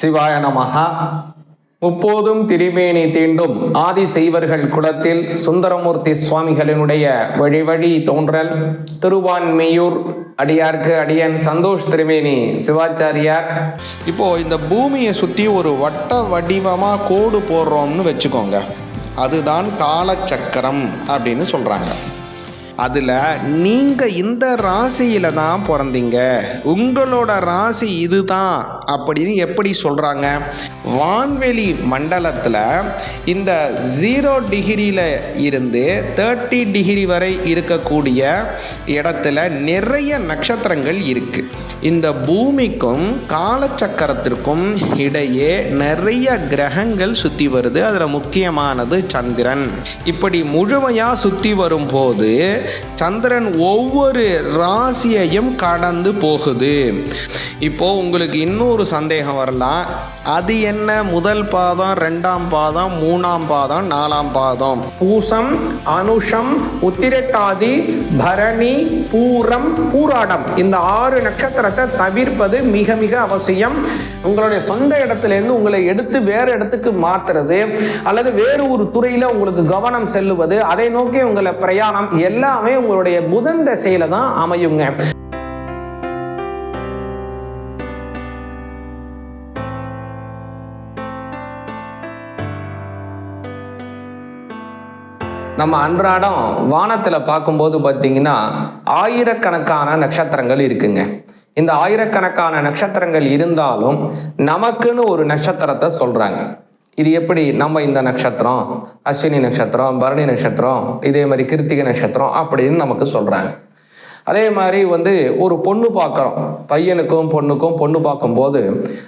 சிவாய நமஹா. முப்போதும் திரிவேணி தீண்டும் ஆதி செய்வர்கள் குலத்தில் சுந்தரமூர்த்தி சுவாமிகளினுடைய வழி வழி தோன்றல். திருவான்மையூர் அடியார்க்கு அடியன் சந்தோஷ் திரிவேணி சிவாச்சாரியார். இப்போ இந்த பூமியை சுற்றி ஒரு வட்ட வடிவமாக கோடு போடுறோம்னு வச்சுக்கோங்க. அதுதான் காலச்சக்கரம் அப்படின்னு சொல்கிறாங்க அதில் நீங்கள் இந்த ராசியில் தான் பிறந்தீங்க. உங்களோட ராசி இதுதான் அப்படின்னு எப்படி சொல்கிறாங்க வான்வெளி மண்டலத்தில் இந்த ஜீரோ டிகிரியில் இருந்து தேர்ட்டி டிகிரி வரை இருக்கக்கூடிய இடத்துல நிறைய நட்சத்திரங்கள் இருக்குது இந்த பூமிக்கும் காலச்சக்கரத்திற்கும் இடையே நிறைய கிரகங்கள் சுற்றி வருது. அதில் முக்கியமானது சந்திரன். இப்படி முழுமையாக சுற்றி வரும்போது சந்திரன் ஒவ்வொரு ராசியையும் கடந்து போகுது. இப்போ உங்களுக்கு இன்னொரு சந்தேகம் வரலாம். அது என்ன? முதல் பாதம் ரெண்டாம் பாதம் மூணாம் பாதம் நாலாம் பாதம்? பூசம் அனுஷம் உத்திரட்டாதி பரணி பூரம் பூராடம். இந்த ஆறு நட்சத்திரத்தை தவிர்ப்பது மிக மிக அவசியம். உங்களுடைய சொந்த இடத்துலேருந்து உங்களை எடுத்து வேற இடத்துக்கு மாத்துறது அல்லது வேறு ஒரு துறையில உங்களுக்கு கவனம் செல்லுவது அதை நோக்கி உங்களை பிரயாணம் எல்லாமே உங்களுடைய புதன் திசையில தான் அமையுங்க. நம்ம அன்றாடம் வானத்தில் பார்க்கும்போது பார்த்தீங்கன்னா ஆயிரக்கணக்கான நட்சத்திரங்கள் இருக்குங்க. இந்த ஆயிரக்கணக்கான நட்சத்திரங்கள் இருந்தாலும் நமக்குன்னு ஒரு நட்சத்திரத்தை சொல்கிறாங்க இது எப்படி? நம்ம இந்த நட்சத்திரம் அஸ்வினி நட்சத்திரம் பரணி நட்சத்திரம் இதே மாதிரி கிருத்திகை நட்சத்திரம் அப்படின்னு நமக்கு சொல்கிறாங்க அதே மாதிரி வந்து ஒரு பொண்ணு பார்க்குறோம். பையனுக்கும் பொண்ணுக்கும் பொண்ணு பார்க்கும்போது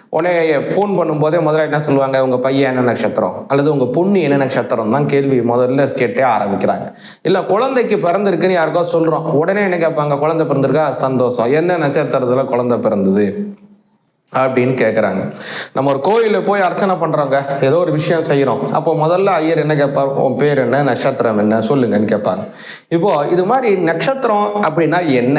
உடனே ஃபோன் பண்ணும்போதே முதல்ல என்ன சொல்லுவாங்க? உங்கள் பையன் என்ன நட்சத்திரம்? அல்லது உங்கள் பொண்ணு என்ன நட்சத்திரம் தான் கேள்வி முதல்ல கேட்டே ஆரம்பிக்கிறாங்க. இல்லை குழந்தைக்கு பிறந்திருக்குன்னு யாருக்கோ சொல்கிறோம் உடனே என்ன கேட்பாங்க? குழந்தை பிறந்திருக்கா? சந்தோஷம். என்ன நட்சத்திரத்தில் குழந்தை பிறந்தது? அப்படின்னு கேட்குறாங்க நம்ம ஒரு கோயிலில் போய் அர்ச்சனை பண்ணுறோங்க ஏதோ ஒரு விஷயம் செய்கிறோம் அப்போ முதல்ல ஐயர் என்ன கேட்பார் உன் பேர் என்ன? நட்சத்திரம் என்ன? சொல்லுங்கன்னு கேட்பாங்க இப்போ இது மாதிரி நட்சத்திரம் அப்படின்னா என்ன?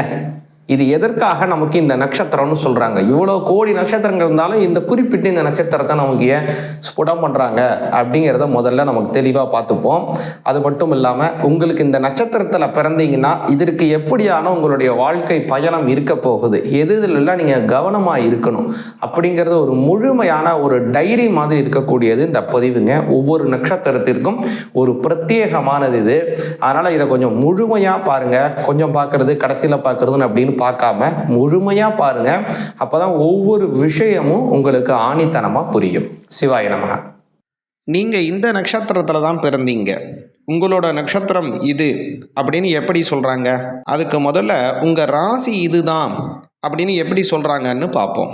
இது எதற்காக நமக்கு இந்த நட்சத்திரம்னு சொல்கிறாங்க இவ்வளோ கோடி நட்சத்திரங்கள் இருந்தாலும் இந்த குறிப்பிட்ட இந்த நட்சத்திரத்தை நமக்கு ஏன் ஸ்புடம் பண்ணுறாங்க அப்படிங்கிறத முதல்ல நமக்கு தெளிவாக பார்த்துப்போம். அது மட்டும் இல்லாமல் உங்களுக்கு இந்த நட்சத்திரத்தில் பிறந்தீங்கன்னா இதற்கு எப்படியான உங்களுடைய வாழ்க்கை பயணம் இருக்க போகுது? எது இதுலெல்லாம் நீங்கள் கவனமாக இருக்கணும்? அப்படிங்கிறது ஒரு முழுமையான ஒரு டைரி மாதிரி இருக்கக்கூடியது இந்த பதிவுங்க. ஒவ்வொரு நட்சத்திரத்திற்கும் ஒரு பிரத்யேகமானது இது. அதனால் இதை கொஞ்சம் முழுமையாக பாருங்கள் கொஞ்சம் பார்க்கறது கடைசியில் பார்க்குறதுன்னு அப்படின்னு பார்க்காம முழுமையாக பாருங்கள் அப்போ தான் ஒவ்வொரு விஷயமும் உங்களுக்கு ஆணித்தனமாக புரியும். சிவாய நமகா நீங்கள் இந்த நட்சத்திரத்தில் தான் பிறந்தீங்க. உங்களோட நட்சத்திரம் இது அப்படின்னு எப்படி சொல்கிறாங்க அதுக்கு முதல்ல உங்கள் ராசி இதுதான் அப்படின்னு எப்படி சொல்கிறாங்கன்னு பார்ப்போம்.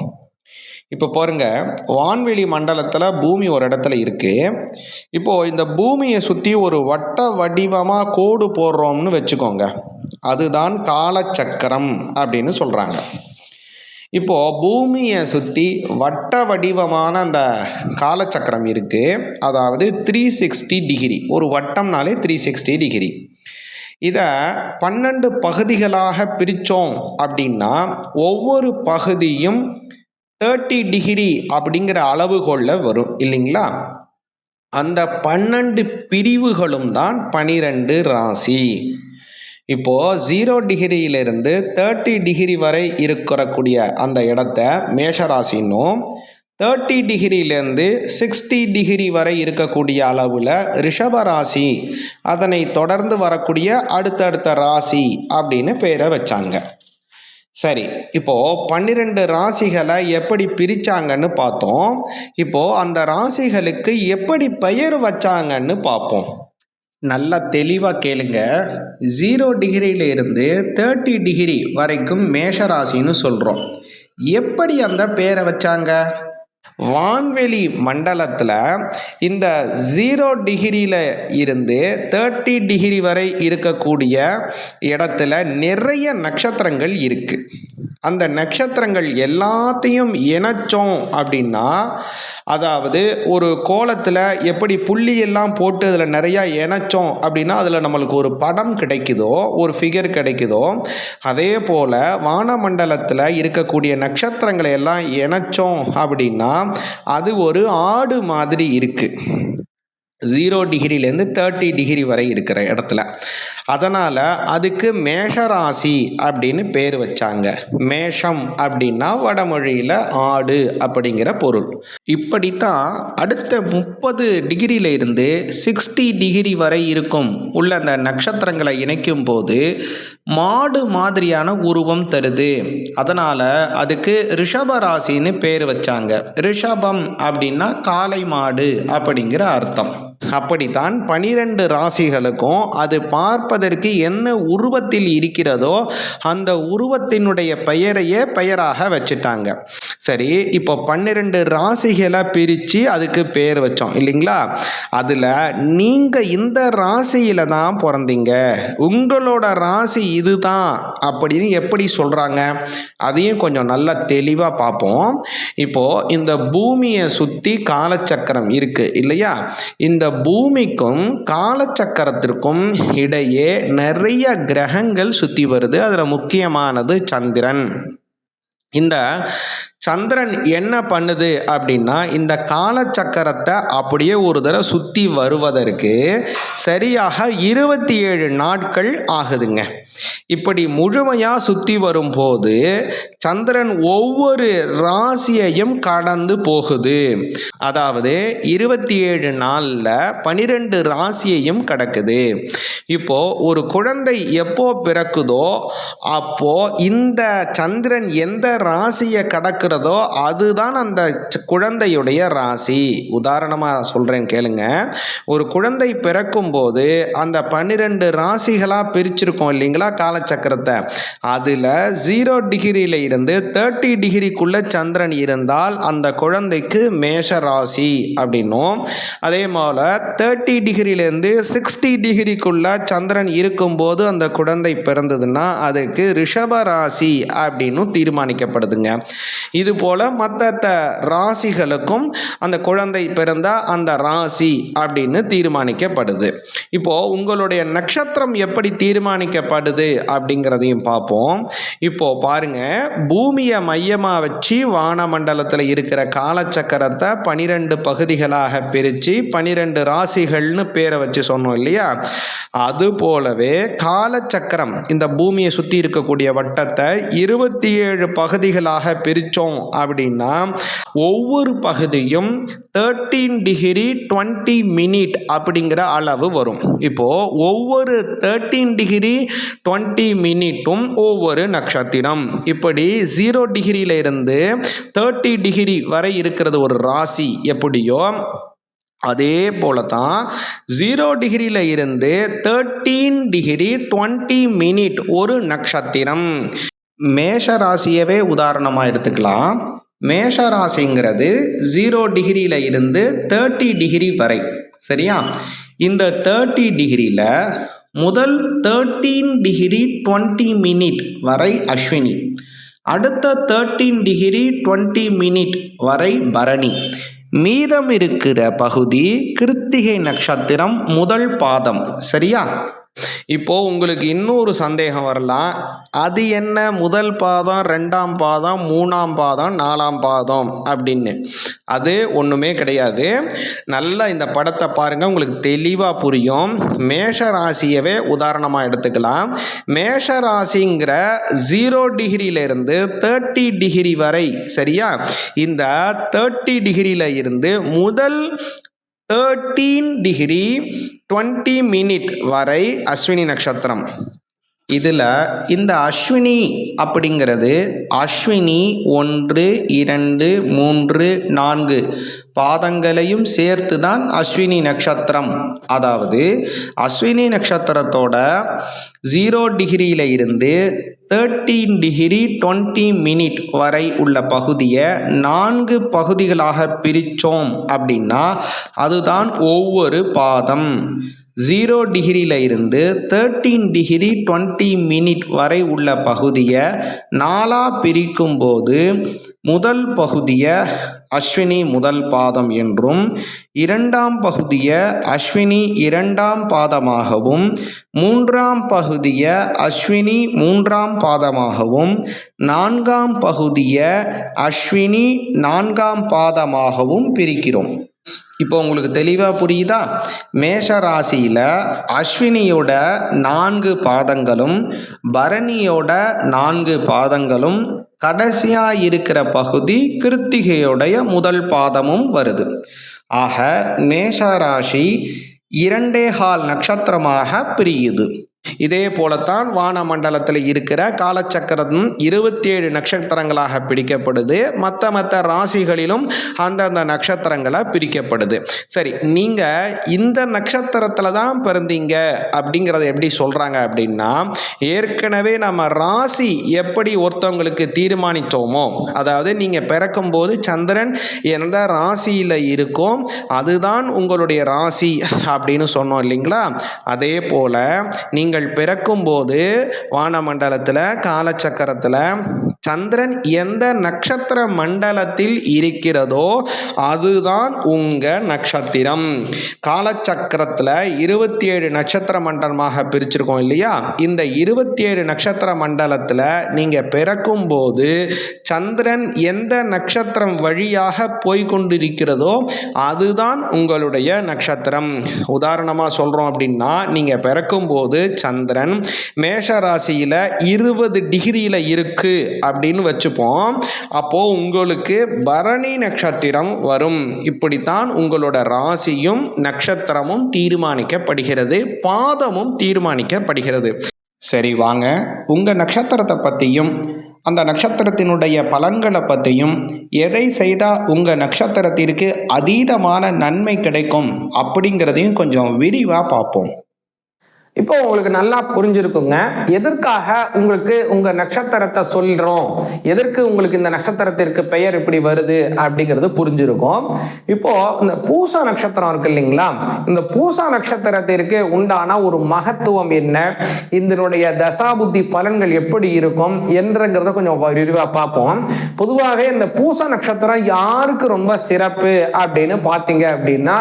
இப்போ பாருங்க வான்வெளி மண்டலத்தில் பூமி ஒரு இடத்துல இருக்குது இப்போது இந்த பூமியை சுற்றி ஒரு வட்ட வடிவமாக கோடு போடுறோம்னு வச்சுக்கோங்க. அதுதான் காலச்சக்கரம் அப்படின்னு சொல்கிறாங்க இப்போது பூமியை சுற்றி வட்ட வடிவமான அந்த காலச்சக்கரம் இருக்குது அதாவது த்ரீ சிக்ஸ்டி டிகிரி ஒரு வட்டம்னாலே த்ரீ சிக்ஸ்டி டிகிரி இதை பன்னெண்டு பகுதிகளாக பிரித்தோம் அப்படின்னா ஒவ்வொரு பகுதியும் தேர்ட்டி டிகிரி அப்படிங்கிற அளவுகோலில் வரும் இல்லைங்களா? அந்த பன்னெண்டு பிரிவுகளும் தான் பனிரெண்டு ராசி. இப்போ ஜீரோ டிகிரியிலிருந்து தேர்ட்டி டிகிரி வரை இருக்கக்கூடிய அந்த இடத்த மேஷராசின்னும் தேர்ட்டி டிகிரியிலேருந்து சிக்ஸ்டி டிகிரி வரை இருக்கக்கூடிய அளவில் ரிஷபராசி அதனை தொடர்ந்து வரக்கூடிய அடுத்தடுத்த ராசி அப்படின்னு பேரை வச்சாங்க. சரி இப்போது பன்னிரெண்டு ராசிகளை எப்படி பிரித்தாங்கன்னு பார்த்தோம். இப்போது அந்த ராசிகளுக்கு எப்படி பெயர் வச்சாங்கன்னு பார்ப்போம். நல்லா தெளிவாக கேளுங்க. ஜீரோ டிகிரியில இருந்து தேர்ட்டி டிகிரி வரைக்கும் மேஷ ராசின்னு சொல்கிறோம் எப்படி அந்த பேரை வச்சாங்க? வான்வெளி மண்டலத்தில் இந்த ஜீரோ டிகிரியில் இருந்து தேர்ட்டி டிகிரி வரை இருக்கக்கூடிய இடத்துல நிறைய நட்சத்திரங்கள் இருக்குது அந்த நட்சத்திரங்கள் எல்லாத்தையும் இணைச்சோம் அப்படின்னா அதாவது ஒரு கோலத்தில் எப்படி புள்ளி எல்லாம் போட்டு அதில் நிறையா இணைச்சோம் அப்படின்னா அதில் நம்மளுக்கு ஒரு படம் கிடைக்குதோ ஒரு ஃபிகர் கிடைக்குதோ அதே போல் வானமண்டலத்தில் இருக்கக்கூடிய நட்சத்திரங்களை எல்லாம் இணைச்சோம் அப்படின்னா அது ஒரு ஆடு மாதிரி இருக்குது ஜீரோ டிகிரிலேருந்து தேர்ட்டி டிகிரி வரை இருக்கிற இடத்துல. அதனால் அதுக்கு மேஷராசி அப்படின்னு பேர் வச்சாங்க. மேஷம் அப்படின்னா வடமொழியில் ஆடு அப்படிங்கிற பொருள். இப்படித்தான் அடுத்த முப்பது டிகிரியில இருந்து சிக்ஸ்டி டிகிரி வரை இருக்கும் உள்ள அந்த நட்சத்திரங்களை இணைக்கும் போது மாடு மாதிரியான உருவம் தருது. அதனால் அதுக்கு ரிஷபராசின்னு பேர் வச்சாங்க. ரிஷபம் அப்படின்னா காளை மாடு அப்படிங்கிற அர்த்தம். அப்படித்தான் பனிரெண்டு ராசிகளுக்கும் அது பார்ப்பதற்கு என்ன உருவத்தில் இருக்கிறதோ அந்த உருவத்தினுடைய பெயரையே பெயராக வச்சுட்டாங்க. சரி இப்போ பன்னிரெண்டு ராசிகளை பிரித்து அதுக்கு பேர் வச்சோம் இல்லைங்களா? அதில் நீங்கள் இந்த ராசியில் தான் பிறந்தீங்க. உங்களோட ராசி இதுதான் அப்படின்னு எப்படி சொல்கிறாங்க அதையும் கொஞ்சம் நல்லா தெளிவாக பார்ப்போம். இப்போது இந்த பூமியை சுற்றி காலச்சக்கரம் இருக்குது இல்லையா? இந்த பூமிக்கும் காலச்சக்கரத்திற்கும் இடையே நிறைய கிரகங்கள் சுற்றி வருது. அதில் முக்கியமானது சந்திரன். இந்த சந்திரன் என்ன பண்ணுது அப்படின்னா இந்த காலச்சக்கரத்தை அப்படியே ஒரு தடவை சுற்றி வருவதற்கு சரியாக இருபத்தி ஏழு நாட்கள் ஆகுதுங்க. இப்படி முழுமையாக சுற்றி வரும்போது சந்திரன் ஒவ்வொரு ராசியையும் கடந்து போகுது. அதாவது இருபத்தி ஏழு நாளில் பனிரெண்டு ராசியையும் கடக்குது. இப்போ ஒரு குழந்தை எப்போ பிறக்குதோ அப்போ இந்த சந்திரன் எந்த ராசியை கடக்கு இருக்கிறதோ அதுதான் அந்த குழந்தையுடைய ராசி. உதாரணமாக சொல்கிறேன் கேளுங்க. ஒரு குழந்தை பிறக்கும்போது அந்த பன்னிரெண்டு ராசிகளாக பிரிச்சிருக்கோம் இல்லைங்களா காலச்சக்கரத்தை. அதில் ஜீரோ டிகிரியில் இருந்து தேர்ட்டி டிகிரிக்குள்ள சந்திரன் இருந்தால் அந்த குழந்தைக்கு மேஷ ராசி அப்படின்னும். அதே போல் தேர்ட்டி டிகிரிலேருந்து சிக்ஸ்டி டிகிரிக்குள்ள சந்திரன் இருக்கும்போது அந்த குழந்தை பிறந்ததுன்னா அதுக்கு ரிஷப ராசி அப்படின்னு தீர்மானிக்கப்படுதுங்க. இது போல் மற்ற ராசிகளுக்கும் அந்த குழந்தை பிறந்தா அந்த ராசி அப்படின்னு தீர்மானிக்கப்படுது. இப்போ உங்களுடைய நட்சத்திரம் எப்படி தீர்மானிக்கப்படுது அப்படிங்கிறதையும் பார்ப்போம். இப்போ பாருங்க பூமியை மையமாக வச்சு வானமண்டலத்தில் இருக்கிற காலச்சக்கரத்தை பனிரெண்டு பகுதிகளாக பிரித்து பனிரெண்டு ராசிகள்னு பேரை வச்சு சொன்னோம் இல்லையா? அது போலவே காலச்சக்கரம் இந்த பூமியை சுற்றி இருக்கக்கூடிய வட்டத்தை இருபத்தி ஏழு பகுதிகளாக பிரித்தோம் அப்படின்னா ஒவ்வொரு பகுதியும் தேர்ட்டீன் டிகிரி டுவெண்ட்டி மினிட் அப்படிங்கிற அளவு வரும். இப்போ ஒவ்வொரு தேர்ட்டீன் டிகிரி டுவெண்ட்டி மினிட்டும் ஒவ்வொரு நட்சத்திரம். இப்படி ஜீரோ டிகிரியில இருந்து தேர்ட்டி டிகிரி வரை இருக்கிறது ஒரு ராசி எப்படியோ அதே போல தான் ஜீரோ டிகிரியில் இருந்து தேர்ட்டீன் டிகிரி டுவெண்ட்டி மினிட் ஒரு நட்சத்திரம். மேஷ ராசியவே உதாரணமாக எடுத்துக்கலாம். மேஷ ராசிங்கிறது ஜீரோ டிகிரியில் இருந்து தேர்ட்டி டிகிரி வரை சரியா? இந்த தேர்ட்டி டிகிரியில் முதல் தேர்ட்டீன் டிகிரி டுவெண்ட்டி மினிட் வரை அஸ்வினி. அடுத்த தேர்ட்டீன் டிகிரி டுவெண்ட்டி மினிட் வரை பரணி. மீதம் இருக்கிற பகுதி கிருத்திகை நட்சத்திரம் முதல் பாதம் சரியா? இப்போ உங்களுக்கு இன்னொரு சந்தேகம் வரலாம். அது என்ன? முதல் பாதம் ரெண்டாம் பாதம் மூணாம் பாதம் நாலாம் பாதம் அப்படின்னு. அது ஒன்றுமே கிடையாது. நல்லா இந்த படத்தை பாருங்கள் உங்களுக்கு தெளிவாக புரியும். மேஷ ராசியவே உதாரணமாக எடுத்துக்கலாம். மேஷ ராசிங்கிற ஜீரோ டிகிரியிலிருந்து தேர்ட்டி டிகிரி வரை சரியா? இந்த தேர்ட்டி டிகிரியில் இருந்து முதல் தேர்ட்டீன் டிகிரி டுவெண்ட்டி மினிட் வரை அஸ்வினி நட்சத்திரம். இதில் இந்த அஸ்வினி அப்படிங்கிறது அஸ்வினி ஒன்று இரண்டு மூன்று நான்கு பாதங்களையும் சேர்த்து தான் அஸ்வினி நட்சத்திரம். அதாவது அஸ்வினி நட்சத்திரத்தோட ஜீரோ டிகிரியில் இருந்து தேர்ட்டீன் டிகிரி டுவெண்ட்டி மினிட் வரை உள்ள பகுதியை நான்கு பகுதிகளாக பிரித்தோம் அப்படின்னா அதுதான் ஒவ்வொரு பாதம். ஜீரோ டிகிரியில் இருந்து தேர்ட்டீன் டிகிரி டுவெண்ட்டி மினிட் வரை உள்ள பகுதியை நாலாக பிரிக்கும் போது முதல் பகுதியை அஸ்வினி முதல் பாதம் என்றும் இரண்டாம் பகுதியை அஸ்வினி இரண்டாம் பாதமாகவும் மூன்றாம் பகுதியை அஸ்வினி மூன்றாம் பாதமாகவும் நான்காம் பகுதியை அஸ்வினி நான்காம் பாதமாகவும் பிரிக்கிறோம். இப்போ உங்களுக்கு தெளிவாக புரியுதா? மேஷ ராசியில் அஸ்வினியோட நான்கு பாதங்களும் பரணியோட நான்கு பாதங்களும் கடைசியாக இருக்கிற பகுதி கிருத்திகையுடைய முதல் பாதமும் வருது. ஆக மேஷ ராசி இரண்டே கால் நட்சத்திரமாக பிரியுது. இதே போலத்தான் வானமண்டலத்தில் இருக்கிற காலச்சக்கரம் இருபத்தி ஏழு நட்சத்திரங்களாக பிரிக்கப்படுது. மற்ற மற்ற ராசிகளிலும் அந்தந்த நட்சத்திரங்களாக பிரிக்கப்படுது. சரி நீங்கள் இந்த நட்சத்திரத்தில் தான் பிறந்தீங்க அப்படிங்கிறத எப்படி சொல்கிறாங்க அப்படின்னா ஏற்கனவே நம்ம ராசி எப்படி ஒருத்தவங்களுக்கு தீர்மானித்தோமோ அதாவது நீங்கள் பிறக்கும்போது சந்திரன் எந்த ராசியில் இருக்கோ அதுதான் உங்களுடைய ராசி அப்படின்னு சொன்னோம் இல்லைங்களா? அதே போல் நீங்கள் பிறக்கும்போது வானமண்டலத்தில் காலச்சக்கரத்தில் சந்திரன் எந்த நட்சத்திர மண்டலத்தில் இருக்கிறதோ அதுதான் உங்கள் நட்சத்திரம். காலச்சக்கரத்தில் இருபத்தி ஏழு நட்சத்திர மண்டலமாக பிரிச்சிருக்கோம் இல்லையா? இந்த இருபத்தி ஏழு நட்சத்திர மண்டலத்தில் நீங்கள் பிறக்கும்போது சந்திரன் எந்த நட்சத்திரம் வழியாக போய்கொண்டிருக்கிறதோ அதுதான் உங்களுடைய நட்சத்திரம். உதாரணமாக சொல்கிறோம் அப்படின்னா நீங்கள் பிறக்கும்போது சந்திரன் மேஷ ராசியில் இருபது டிகிரியில் இருக்கு அப்படின்னு வச்சுப்போம். அப்போது உங்களுக்கு பரணி நட்சத்திரம் வரும். இப்படித்தான் உங்களோட ராசியும் நட்சத்திரமும் தீர்மானிக்கப்படுகிறது. பாதமும் தீர்மானிக்கப்படுகிறது. சரி வாங்க. உங்கள் நட்சத்திரத்தை பற்றியும் அந்த நட்சத்திரத்தினுடைய பலன்களை பற்றியும் எதை செய்தால் உங்கள் நட்சத்திரத்திற்கு அதீதமான நன்மை கிடைக்கும் அப்படிங்கிறதையும் கொஞ்சம் விரிவாக பார்ப்போம். இப்போ உங்களுக்கு நல்லா புரிஞ்சிருக்குங்க. எதற்காக உங்களுக்கு உங்க நட்சத்திரத்தை சொல்றோம்? எதற்கு உங்களுக்கு இந்த நட்சத்திரத்திற்கு பெயர் இப்படி வருது அப்படிங்கிறது புரிஞ்சிருக்கும். இப்போ இந்த பூசா நட்சத்திரம் இருக்கு இல்லைங்களா? இந்த பூசா நட்சத்திரத்திற்கு உண்டான ஒரு மகத்துவம் என்ன? இதனுடைய தசாபுத்தி பலன்கள் எப்படி இருக்கும்? என்றங்கிறத கொஞ்சம் விரிவாக பார்ப்போம். பொதுவாகவே இந்த பூசா நட்சத்திரம் யாருக்கு ரொம்ப சிறப்பு அப்படின்னு பார்த்தீங்க அப்படின்னா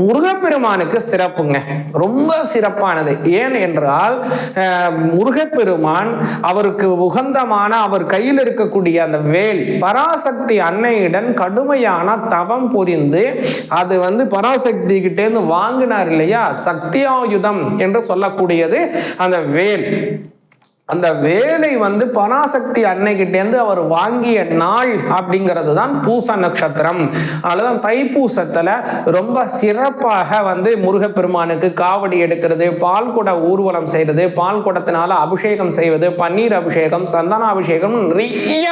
முருகப்பெருமானுக்கு சிறப்புங்க. ரொம்ப சிறப்பானது. ஏன் என்றால் முருகப்பெருமான் அவருக்கு உகந்தமான அவர் கையில் இருக்கக்கூடிய அந்த வேல் பராசக்தி அன்னையிடம் கடுமையான தவம் புரிந்து அது வந்து பராசக்தி கிட்டேருந்து வாங்கினார் இல்லையா? சக்தியாயுதம் என்று சொல்லக்கூடியது அந்த வேல். அந்த வேலை வந்து பராசக்தி அன்னைகிட்டேருந்து அவர் வாங்கிய நாள் அப்படிங்கிறது தான் பூச நட்சத்திரம். அதுதான் தைப்பூசத்தில் ரொம்ப சிறப்பாக வந்து முருகப்பெருமானுக்கு காவடி எடுக்கிறது பால் குட ஊர்வலம் செய்கிறது பால் குடத்தினால அபிஷேகம் செய்வது பன்னீர் அபிஷேகம் சந்தன அபிஷேகம் நிறைய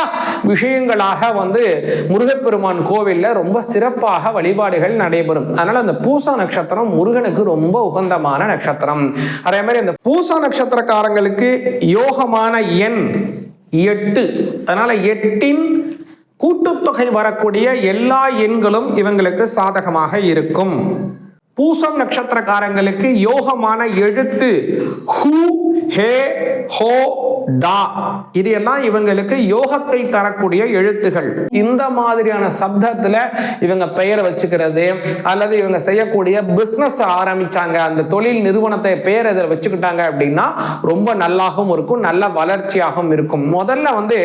விஷயங்களாக வந்து முருகப்பெருமான் கோவிலில் ரொம்ப சிறப்பாக வழிபாடுகள் நடைபெறும். அதனால அந்த பூசா நட்சத்திரம் முருகனுக்கு ரொம்ப உகந்தமான நட்சத்திரம். அதே மாதிரி அந்த பூசா நட்சத்திரக்காரங்களுக்கு யோகமான எண் எட்டு. அதனால எட்டின் கூட்டுத்தொகை வரக்கூடிய எல்லா எண்களும் இவங்களுக்கு சாதகமாக இருக்கும். பூசம் நட்சத்திரக்காரங்களுக்கு யோகமான எழுத்து ஹூ ஹே ஹோ டா இது எல்லாம் இவங்களுக்கு யோகத்தை தரக்கூடிய எழுத்துகள். இந்த மாதிரியான சப்தத்துல இவங்க பெயரை வச்சுக்கிறது அல்லது இவங்க செய்யக்கூடிய பிசினஸ் ஆரம்பிச்சாங்க அந்த தொழில் நிறுவனத்தை பெயர் இதில் வச்சுக்கிட்டாங்க அப்படின்னா ரொம்ப நல்லாகவும் இருக்கும் நல்ல வளர்ச்சியாகவும் இருக்கும். முதல்ல வந்து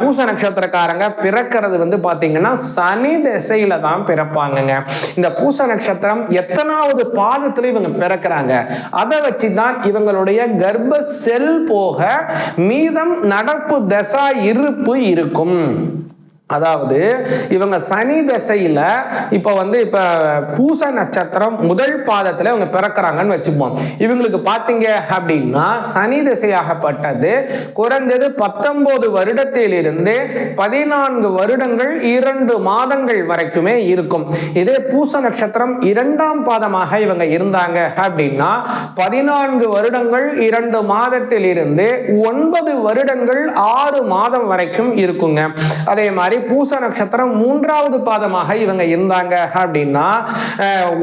பூச நட்சத்திரக்காரங்க பிறக்கிறது வந்து பார்த்தீங்கன்னா சனி திசையில தான் பிறப்பாங்கங்க. இந்த பூச நட்சத்திரம் எத்தனாவது பாதத்துல இவங்க பிறக்கிறாங்க? அதை வச்சு தான் இவங்களுடைய கர்ப்ப செல் போக மீதம் நடப்பு தசா இருப்பு இருக்கும். அதாவது இவங்க சனி திசையில இப்ப வந்து இப்ப பூச நட்சத்திரம் முதல் பாதத்துல இவங்க பிறக்கிறாங்கன்னு வச்சுப்போம். இவங்களுக்கு பாத்தீங்க அப்படின்னா சனி திசையாகப்பட்டது குறைஞ்சது பத்தொன்பது வருடத்திலிருந்து பதினான்கு வருடங்கள் இரண்டு மாதங்கள் வரைக்குமே இருக்கும். இதே பூச நட்சத்திரம் இரண்டாம் பாதமாக இவங்க இருந்தாங்க அப்படின்னா பதினான்கு வருடங்கள் இரண்டு மாதத்தில் இருந்து ஒன்பது வருடங்கள் ஆறு மாதம் வரைக்கும் இருக்குங்க. அதே மாதிரி பூச நட்சத்திரம் மூன்றாவது பாதமாக இவங்க இருந்தாங்க. அப்படின்னா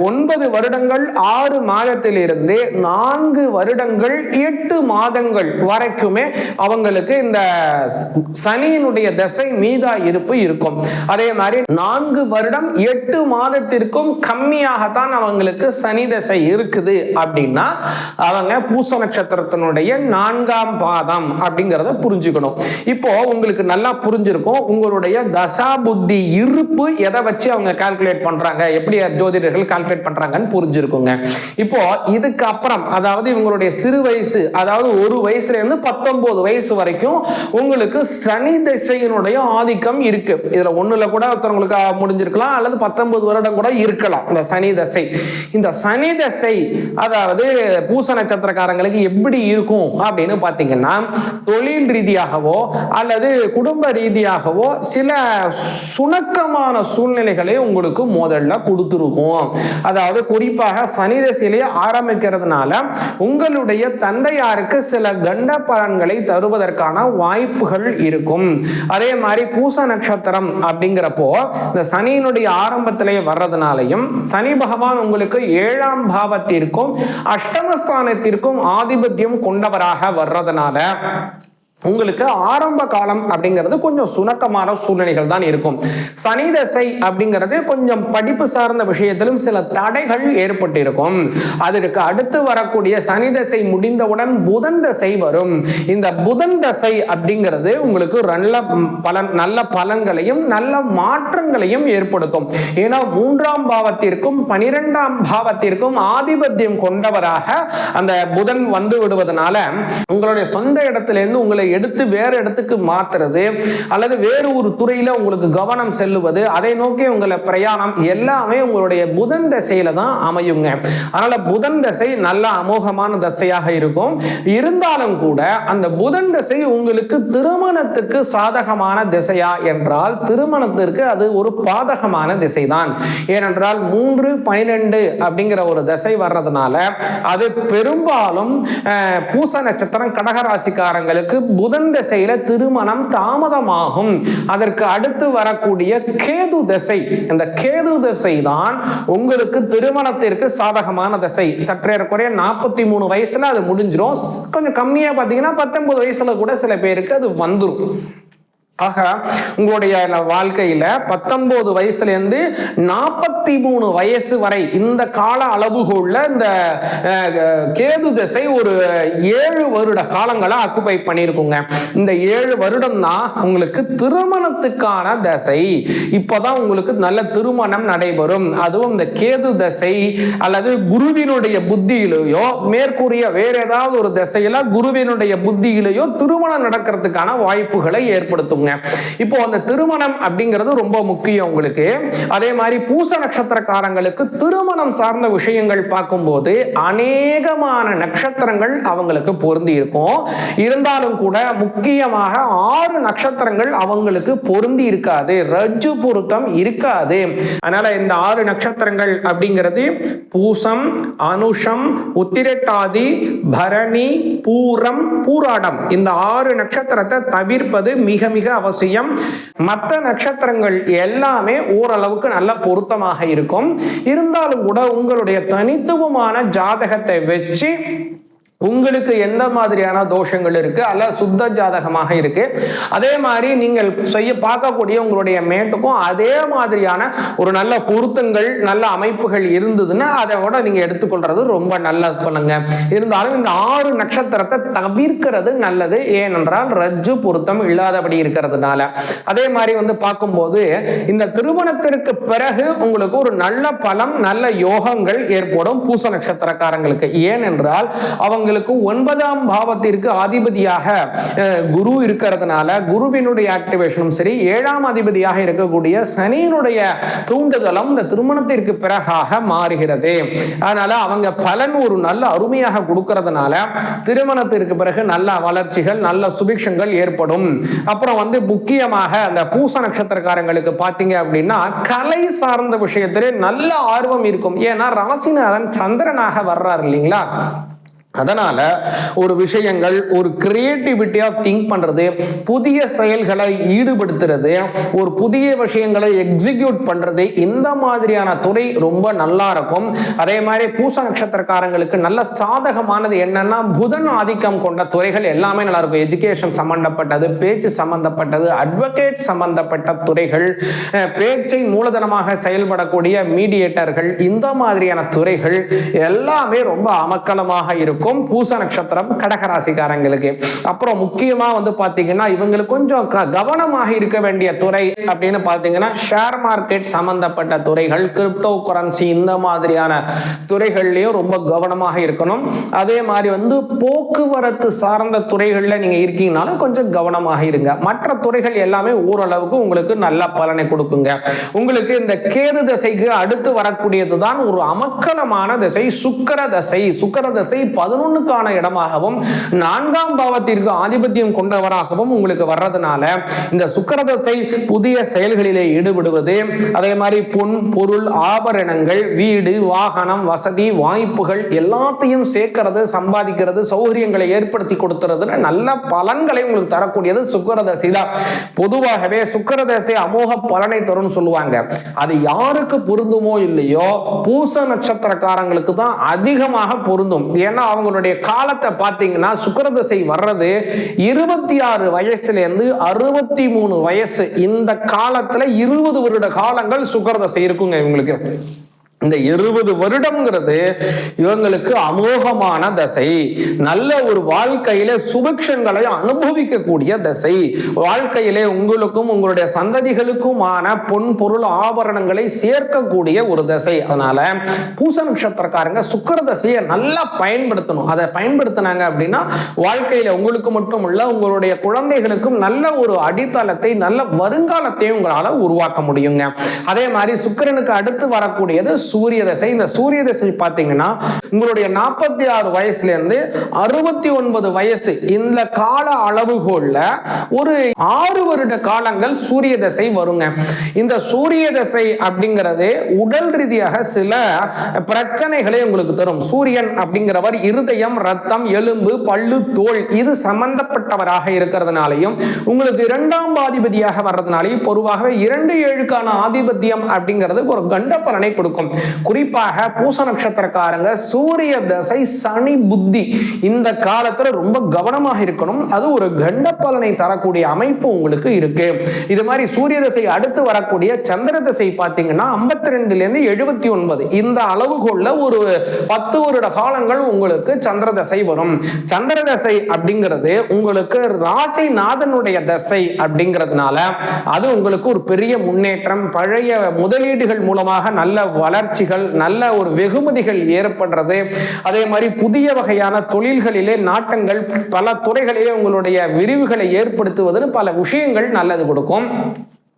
ஒன்பது வருடங்கள் ஆறு மாதத்திலிருந்து நான்கு வருடங்கள் எட்டு மாதங்கள் வரைக்குமே அவங்களுக்கு இந்த சனியினுடைய தசை மீதா இருப்பு இருக்கும். அதே மாதிரி நான்கு வருடம் எட்டு மாதத்திற்கும் கம்மியாகத்தான் அவங்களுக்கு சனி தசை இருக்குது. அப்படின்னா அவங்க பூச நட்சத்திரத்தினுடைய நான்காம் பாதம் அப்படிங்கிறத புரிஞ்சுக்கணும். இப்போ உங்களுக்கு நல்லா புரிஞ்சிருக்கும். உங்களுடைய தசா புத்தி இருப்பு எதை வச்சு அவங்க கால்குலேட் பண்றாங்க? எப்படி ஜோதிடர்கள் கால்குலேட் பண்றாங்கன்னு புரிஞ்சிருக்குங்க. இப்போ இதுக்கு அப்புறம் அதாவது இவங்களுடைய சிறு வயசு அதாவது ஒரு வயசுல இருந்து பத்தொன்பது வயசு வரைக்கும் உங்களுக்கு சனி திசையினுடைய ஆதிக்கம் இருக்கு. இதுல ஒண்ணுல கூட ஒருத்தவங்களுக்கு முடிஞ்சிருக்கலாம் அல்லது பத்தொன்பது வருடம் கூட இருக்கலாம் இந்த சனி தசை. இந்த சனி தசை அதாவது பூச நட்சத்திரக்காரங்களுக்கு எப்படி இருக்கும் அப்படின்னு பார்த்தீங்கன்னா தொழில் ரீதியாகவோ அல்லது குடும்ப ரீதியாகவோ சில சுணக்கமான சூழ்நிலைகளை உங்களுக்கு முதல்ல கொடுத்துருக்கும். அதாவது குறிப்பாக சனி தசையிலேயே ஆரம்பிக்கிறதுனால உங்களுடைய தந்தையாருக்கு சில கண்ட பலன்களை தருவதற்கான வாய்ப்புகள் இருக்கும். அதே மாதிரி பூச நட்சத்திரம் அப்படிங்கிறப்போ இந்த சனியினுடைய ஆரம்பத்திலேயே வர்றதுனாலையும் சனி பகவான் உங்களுக்கு ஏழாம் பாவத்திற்கும் அஷ்டமஸ்தானத்திற்கும் ஆதிபத்தியம் கொண்டவராக வர்றதுனால உங்களுக்கு ஆரம்ப காலம் அப்படிங்கிறது கொஞ்சம் சுணக்கமான சூழ்நிலைகள் தான் இருக்கும். சனி தசை அப்படிங்கிறது கொஞ்சம் படிப்பு சார்ந்த விஷயத்திலும் சில தடைகள் ஏற்பட்டு இருக்கும் அதற்கு அடுத்து வரக்கூடிய சனி தசை முடிந்தவுடன் புதன் தசை வரும். இந்த புதன் தசை அப்படிங்கிறது உங்களுக்கு நல்ல பலன் நல்ல பலன்களையும் நல்ல மாற்றங்களையும் ஏற்படுத்தும். ஏன்னா மூன்றாம் பாவத்திற்கும் பனிரெண்டாம் பாவத்திற்கும் ஆதிபத்தியம் கொண்டவராக அந்த புதன் வந்து விடுவதனால உங்களுடைய சொந்த இடத்திலிருந்து உங்களை எடுத்து வேறு இடத்துக்கு மாத்துறது அல்லது வேறு ஒரு துறையில் உங்களுக்கு கவனம் செல்லுவது அதை நோக்கி உங்களை பிரயாணம் எல்லாமே உங்களுடைய புதன் தசையில தான் அமையுங்க. அதனால புதன் தசை நல்ல அமோகமான தசையாக இருக்கும். இருந்தாலும் கூட அந்த புதன் தசை உங்களுக்கு திருமணத்துக்கு சாதகமான திசையா என்றால் திருமணத்திற்கு அது ஒரு பாதகமான திசைதான். ஏனென்றால் மூன்று பனிரெண்டு அப்படிங்கிற ஒரு திசை வர்றதுனால அது பெரும்பாலும் பூச நட்சத்திரம் கடகராசிக்காரங்களுக்கு புதன் திசையில திருமணம் தாமதமாகும். அதற்கு அடுத்து வரக்கூடிய கேது திசை. இந்த கேது திசை தான் உங்களுக்கு திருமணத்திற்கு சாதகமான திசை. சற்றேறக்குறைய நாற்பத்தி மூணு வயசுல அது முடிஞ்சிடும் கொஞ்சம் கம்மியா பார்த்தீங்கன்னா பத்தொன்பது வயசுல கூட சில பேருக்கு அது வந்துடும் ஆக உங்களுடைய வாழ்க்கையில பத்தொன்பது வயசுல இருந்து நாற்பத்தி மூணு வயசு வரை இந்த கால அளவுகோல்ல இந்த கேது திசை ஒரு ஏழு வருட காலங்களை ஆக்குபை பண்ணியிருக்குங்க இந்த ஏழு வருடம் தான் உங்களுக்கு திருமணத்துக்கான தசை. இப்போதான் உங்களுக்கு நல்ல திருமணம் நடைபெறும். அதுவும் இந்த கேது தசை அல்லது குருவினுடைய புத்தியிலேயோ மேற்கூறிய வேற ஏதாவது ஒரு திசையில குருவினுடைய புத்தியிலேயோ திருமணம் நடக்கிறதுக்கான வாய்ப்புகளை ஏற்படுத்துங்க. இப்போ அந்த திருமணம் அப்படிங்கிறது ரொம்ப முக்கியம் உங்களுக்கு. அதே மாதிரி பூச நட்சத்திரக்காரங்களுக்கு திருமணம் சார்ந்த விஷயங்கள் பார்க்கும்போது அநேகமான நட்சத்திரங்கள் அவங்களுக்கு பொருந்தி இருக்கும். இருந்தாலும் கூட முக்கியமாக ஆறு நட்சத்திரங்கள் அவங்களுக்கு பொருந்தி இருக்காது. ரஜு பொருத்தம் இருக்காது. அதனால இந்த ஆறு நட்சத்திரங்கள் அப்படிங்கிறது பூசம் அனுஷம் உத்திரட்டாதி பரணி பூரம் பூராடம். இந்த ஆறு நட்சத்திரத்தை தவிர்ப்பது மிக மிக அவசியம். மற்ற நட்சத்திரங்கள் எல்லாமே ஓரளவுக்கு நல்ல பொருத்தமாக இருக்கும். இருந்தாலும் கூட உங்களுடைய தனித்துவமான ஜாதகத்தை வச்சு உங்களுக்கு எந்த மாதிரியான தோஷங்கள் இருக்கு? அல்ல சுத்த ஜாதகமாக இருக்கு. அதே மாதிரி நீங்கள் செய்ய பார்க்கக்கூடிய உங்களுடைய மேட்டுக்கும் அதே மாதிரியான ஒரு நல்ல பொருத்தங்கள் நல்ல அமைப்புகள் இருந்ததுன்னா அதை விட நீங்க எடுத்துக்கொள்றது ரொம்ப நல்லது பண்ணுங்க. இருந்தாலும் இந்த ஆறு நட்சத்திரத்தை தவிர்க்கிறது நல்லது. ஏனென்றால் ரஜ்ஜு பொருத்தம் இல்லாதபடி இருக்கிறதுனால. அதே மாதிரி வந்து பார்க்கும்போது இந்த திருமணத்திற்கு பிறகு உங்களுக்கு ஒரு நல்ல பலம் நல்ல யோகங்கள் ஏற்படும் பூச நட்சத்திரக்காரங்களுக்கு. ஏனென்றால் அவங்க அவங்களுக்கு ஒன்பதாம் பாவத்திற்கு அதிபதியாக குரு இருக்கிறதுனால குருவினுடைய ஆக்டிவேஷனும் சரி ஏழாம் அதிபதியாக இருக்கக்கூடிய சனியினுடைய தூண்டுதலும் இந்த திருமணத்திற்கு பிறகாக மாறுகிறது. அதனால அவங்க பலன் ஒரு நல்ல அருமையாக கொடுக்கறதுனால திருமணத்திற்கு பிறகு நல்ல வளர்ச்சிகள் நல்ல சுபிக்ஷங்கள் ஏற்படும். அப்புறம் வந்து முக்கியமாக அந்த பூச நட்சத்திரக்காரங்களுக்கு பார்த்தீங்க அப்படின்னா கலை சார்ந்த விஷயத்திலே நல்ல ஆர்வம் இருக்கும். ஏன்னா ராசிநாதன் சந்திரனாக வர்றார் இல்லைங்களா? அதனால ஒரு விஷயங்கள் ஒரு கிரியேட்டிவிட்டியாக திங்க் பண்ணுறது புதிய செயல்களை ஈடுபடுத்துறது ஒரு புதிய விஷயங்களை எக்ஸிக்யூட் பண்ணுறது இந்த மாதிரியான துறை ரொம்ப நல்லா இருக்கும். அதே மாதிரி பூச நட்சத்திரக்காரங்களுக்கு நல்ல சாதகமானது என்னன்னா புதன் ஆதிக்கம் கொண்ட துறைகள் எல்லாமே நல்லா இருக்கும். எஜுகேஷன் சம்பந்தப்பட்டது பேச்சு சம்பந்தப்பட்டது அட்வொகேட் சம்பந்தப்பட்ட துறைகள் பேச்சை மூலதனமாக செயல்படக்கூடிய மீடியேட்டர்கள் இந்த மாதிரியான துறைகள் எல்லாமே ரொம்ப அமக்கலமாக இருக்கும். பூச நட்சத்திரம் கடகராசிக்காரங்களுக்கு. அப்புறம் முக்கியமா வந்து பாத்தீங்கன்னா இவங்களுக்கு கொஞ்சம் கவனமாக இருக்க வேண்டிய துறை அப்படின்னு பாத்தீங்கன்னா ஷேர் மார்க்கெட் சம்பந்தப்பட்ட துறைகள் கிரிப்டோ கரன்சி இந்த மாதிரியான துறைகள்லயும் ரொம்ப கவனமாக இருக்கணும். அதே மாதிரி வந்து போக்குவரத்து சார்ந்த துறைகள்ல நீங்க இருக்கீங்கனாலும் கொஞ்சம் கவனமாக இருங்க. மற்ற துறைகள் எல்லாமே ஓரளவுக்கு உங்களுக்கு நல்ல பலனை கொடுக்குங்க. உங்களுக்கு இந்த கேது தசைக்கு அடுத்து வரக்கூடியது தான் ஒரு அமக்கலமான திசை சுக்கர தசை. சுக்கர தசை பதினொன்னுக்கான இடமாகவும் நான்காம் பாவத்திற்கு ஆதிபத்தியம் கொண்டவராகவும் உங்களுக்கு வர்றதுனால இந்த சுக்கரதசை புதிய செயல்களிலே ஈடுபடுவது அதே மாதிரி பொன் பொருள் ஆபரணங்கள் வீடு வாகனம் வசதி வாய்ப்புகள் எல்லாத்தையும் சேர்க்கிறது சம்பாதிக்கிறது சௌகரியங்களை ஏற்படுத்தி கொடுத்துறதுன்னு நல்ல பலன்களை உங்களுக்கு தரக்கூடியது சுக்கிரதசை தான். பொதுவாகவே சுக்கரதசை அமோக பலனை தரும்னு சொல்லுவாங்க. அது யாருக்கு பொருந்துமோ இல்லையோ பூச நட்சத்திரக்காரங்களுக்கு தான் அதிகமாக பொருந்தும். ஏன்னா அவங்க அவங்களுடைய காலத்தை பார்த்தீங்கன்னா சுக்கரதசை வர்றது இருபத்தி ஆறு வயசுல இருந்து அறுபத்தி மூணு வயசு. இந்த காலத்துல இருபது வருட காலங்கள் சுக்கரதசை இருக்குங்க இவங்களுக்கு. இந்த இருபது வருடம்ங்கிறது இவங்களுக்கு அமோகமான தசை. நல்ல ஒரு வாழ்க்கையில சுபிக்ஷங்களை அனுபவிக்கக்கூடிய தசை. வாழ்க்கையிலே உங்களுக்கும் உங்களுடைய சந்ததிகளுக்குமான பொன் பொருள் ஆபரணங்களை சேர்க்கக்கூடிய ஒரு தசை. அதனால பூச நட்சத்திரக்காரங்க சுக்கர தசையை நல்லா பயன்படுத்தணும். அதை பயன்படுத்தினாங்க அப்படின்னா வாழ்க்கையில உங்களுக்கு மட்டும் இல்ல உங்களுடைய குழந்தைகளுக்கும் நல்ல ஒரு அடித்தளத்தை நல்ல வருங்காலத்தையும் உங்களால உருவாக்க முடியுங்க. அதே மாதிரி சுக்கிரனுக்கு அடுத்து வரக்கூடியது சூரிய தசை. இந்த சூரிய தசை பார்த்தீங்கன்னா உங்களுடைய நாற்பத்தி ஆறு வயசுல இருந்து அறுபத்தி ஒன்பது வயசு இந்த கால அளவுகோல்ல ஒரு ஆறு வருட காலங்கள் சூரிய தசை வருங்க. இந்த சூரிய தசை அப்படிங்கிறது உடல் ரீதியாக சில பிரச்சனைகளை உங்களுக்கு தரும். சூரியன் அப்படிங்கிறவர் இருதயம் ரத்தம் எலும்பு பல்லு தோல் இது சம்பந்தப்பட்டவராக இருக்கிறதுனாலையும் உங்களுக்கு இரண்டாம் ஆதிபதியாக வர்றதுனாலையும் பொதுவாகவே இரண்டு ஏழுக்கான ஆதிபத்தியம் அப்படிங்கிறது ஒரு கண்ட பலனை கொடுக்கும். குறிப்பாக பூச நட்சத்திரக்காரங்க சூரிய தசை சனி புத்தி இந்த காலத்துல ரொம்ப கவனமாக இருக்கணும். அது ஒரு கண்ட பலனை தரக்கூடிய அமைப்பு உங்களுக்கு இருக்கு. இது மாதிரி சூரிய தசை அடுத்து வரக்கூடிய சந்திர தசை பார்த்தீங்கன்னா ஐம்பத்தி ரெண்டுல இருந்து எழுபத்தி ஒன்பது இந்த அளவுகோல்ல ஒரு பத்து வருட காலங்கள் உங்களுக்கு சந்திர தசை வரும். சந்திர தசை அப்படிங்கிறது உங்களுக்கு ராசி நாதனுடைய தசை அப்படிங்கிறதுனால அது உங்களுக்கு ஒரு பெரிய முன்னேற்றம் பழைய முதலீடுகள் மூலமாக நல்ல வளர்ச்சி வளர்ச்சிகள் நல்ல ஒரு வெகுமதிகள் ஏற்படுறது. அதே மாதிரி புதிய வகையான தொழில்களிலே நாட்டங்கள் பல துறைகளிலே உங்களுடைய விரிவுகளை ஏற்படுத்துவதுன்னு பல விஷயங்கள் நல்லது கொடுக்கும்.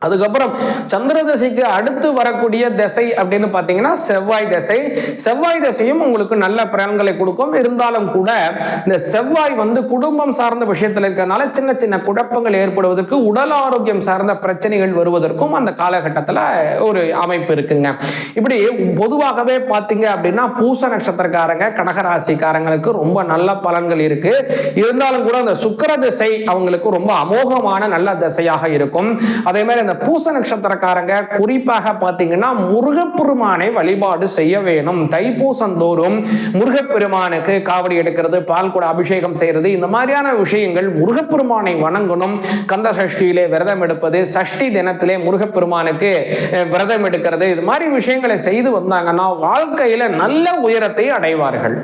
அதுக்கப்புறம் சந்திர தசைக்கு அடுத்து வரக்கூடிய திசை அப்படின்னு பார்த்தீங்கன்னா செவ்வாய் தசை. செவ்வாய் தசையும் உங்களுக்கு நல்ல பலன்களை கொடுக்கும். இருந்தாலும் கூட இந்த செவ்வாய் வந்து குடும்பம் சார்ந்த விஷயத்தில் இருக்கிறதுனால சின்ன சின்ன குழப்பங்கள் ஏற்படுவதற்கு உடல் ஆரோக்கியம் சார்ந்த பிரச்சனைகள் வருவதற்கும் அந்த காலகட்டத்தில் ஒரு அமைப்பு இருக்குங்க. இப்படி பொதுவாகவே பார்த்தீங்க அப்படின்னா பூச நட்சத்திரக்காரங்க கடகராசிக்காரங்களுக்கு ரொம்ப நல்ல பலன்கள் இருக்கு. இருந்தாலும் கூட அந்த சுக்கிர திசை அவங்களுக்கு ரொம்ப அமோகமான நல்ல திசையாக இருக்கும். அதே மாதிரி அந்த பூச நட்சத்திரக்காரங்க குறிப்பாக பார்த்தீங்கன்னா முருகப்பெருமானை வழிபாடு செய்ய வேணும். தைப்பூசந்தோறும் முருகப்பெருமானுக்கு காவடி எடுக்கிறது பால் கூட அபிஷேகம் செய்யறது இந்த மாதிரியான விஷயங்கள் முருகப்பெருமானை வணங்கணும். கந்த சஷ்டியிலே விரதம் எடுப்பது சஷ்டி தினத்திலே முருகப்பெருமானுக்கு விரதம் எடுக்கிறது இது மாதிரி விஷயங்களை செய்து வந்தாங்கன்னா வாழ்க்கையில நல்ல உயரத்தை அடைவார்கள்.